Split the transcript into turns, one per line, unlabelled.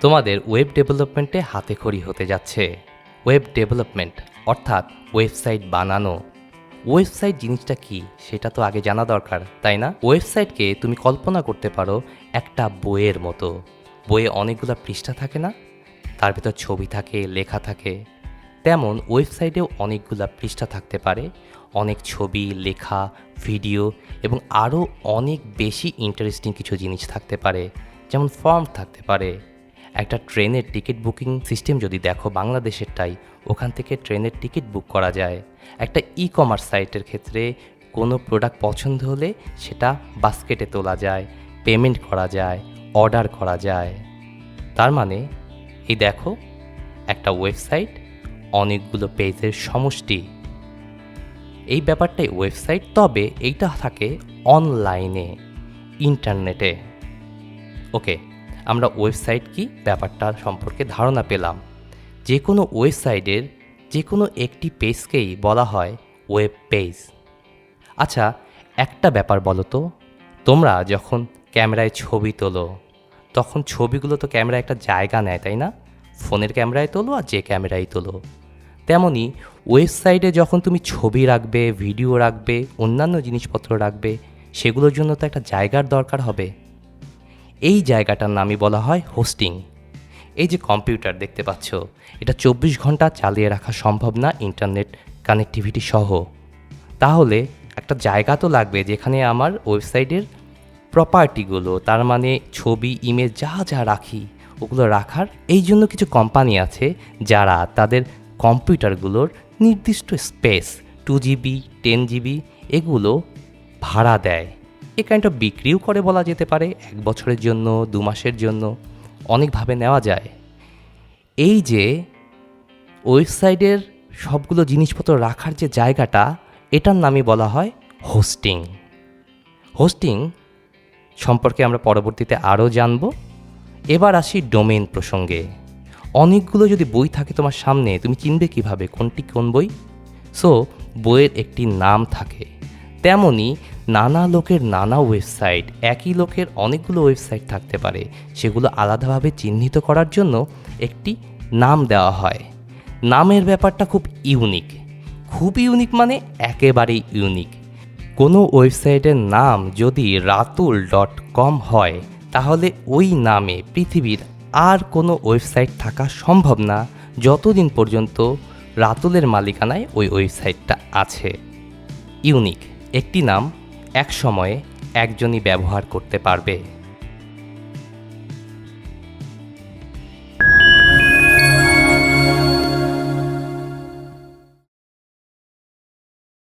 তোমাদের ওয়েব ডেভেলপমেন্টে হাতেখড়ি হতে যাচ্ছে। ওয়েব ডেভেলপমেন্ট অর্থাৎ ওয়েবসাইট বানানো। ওয়েবসাইট জিনিসটা কি, সেটা তো আগে জানা দরকার, তাই না? ওয়েবসাইটকে তুমি কল্পনা করতে পারো একটা বইয়ের মতো। বইয়ে অনেকগুলো পৃষ্ঠা থাকে না? তার ভিতর ছবি থাকে, লেখা থাকে। তেমন ওয়েবসাইটেও অনেকগুলো পৃষ্ঠা থাকতে পারে। অনেক ছবি, লেখা ভিডিও এবং আরও অনেক বেশি ইন্টারেস্টিং কিছু জিনিস থাকতে পারে। যেমন ফর্ম থাকতে পারে। একটা ট্রেনের টিকিট বুকিং সিস্টেম যদি দেখো বাংলাদেশেরটাই ওখান থেকে ট্রেনের টিকিট বুক করা যায়। একটা ই কমার্স সাইটের ক্ষেত্রে কোনো প্রোডাক্ট পছন্দ হলে সেটা বাস্কেটে তোলা যায় পেমেন্ট করা যায় অর্ডার করা যায়। তার মানে এই দেখো, একটা ওয়েবসাইট অনেকগুলো পেজের সমষ্টি। এই ব্যাপারটাই ওয়েবসাইট তবে এইটা থাকে অনলাইনে ইন্টারনেটে ওকে আমরা ওয়েবসাইট কি? ব্যাপারটা সম্পর্কে ধারণা পেলাম। যে কোনো ওয়েবসাইটের যে কোনো একটি পেজকেই বলা হয় ওয়েব পেজ। আচ্ছা একটা ব্যাপার বলো তো। তোমরা যখন ক্যামেরায় ছবি তোলো, তখন ছবিগুলো তো ক্যামেরায় একটা জায়গা নেয়, তাই না? ফোনের ক্যামেরায় তোলো আর যে ক্যামেরায় তোলো। তেমনি ওয়েবসাইটে যখন তুমি ছবি রাখবে, ভিডিও রাখবে, অন্যান্য জিনিসপত্র রাখবে, সেগুলোর জন্য তো একটা জায়গার দরকার হবে। এই জায়গাটার নামই বলা হয় হোস্টিং। এই যে কম্পিউটার দেখতে পাচ্ছ, এটা চব্বিশ ঘণ্টা চালিয়ে রাখা সম্ভব না ইন্টারনেট কানেক্টিভিটি সহ। তাহলে একটা জায়গা তো লাগবে যেখানে আমার ওয়েবসাইটের প্রপার্টিগুলো, তার মানে ছবি, ইমেজ, যা যা রাখি, ওগুলো রাখার এই জন্য কিছু কোম্পানি আছে যারা তাদের কম্পিউটারগুলোর নির্দিষ্ট space, two GB, ten GB, এগুলো ভাড়া দেয়। এ কাইন্ড অফ বিক্রিও করে বলা যেতে পারে, এক বছরের জন্য, দু মাসের জন্য, অনেকভাবে নেওয়া যায়। এই যে, ওয়েবসাইটের সবগুলো জিনিসপত্র রাখার যে জায়গাটা, এটার নামই বলা হয় হোস্টিং। হোস্টিং সম্পর্কে আমরা পরবর্তীতে আরও জানব। এবার আসি ডোমেন প্রসঙ্গে। অনেকগুলো যদি বই থাকে তোমার সামনে, তুমি চিনবে কীভাবে, কোনটি কোন বই? সো বইয়ের একটি নাম থাকে। তেমনি নানা লোকের নানা ওয়েবসাইট, একই লোকের অনেকগুলো ওয়েবসাইট থাকতে পারে, সেগুলো আলাদাভাবে চিহ্নিত করার জন্য একটি নাম দেওয়া হয়। নামের ব্যাপারটা খুব ইউনিক। খুব ইউনিক মানে একেবারেই ইউনিক। কোনো ওয়েবসাইটের নাম যদি রাতুল ডট কম হয়, তাহলে ওই নামে পৃথিবীর আর কোনো ওয়েবসাইট থাকা সম্ভব না, যতদিন পর্যন্ত রাতুলের মালিকানায় ওই ওয়েবসাইটটা আছে। ইউনিক। একটি নাম এক সময়ে একজনই ব্যবহার করতে পারবে।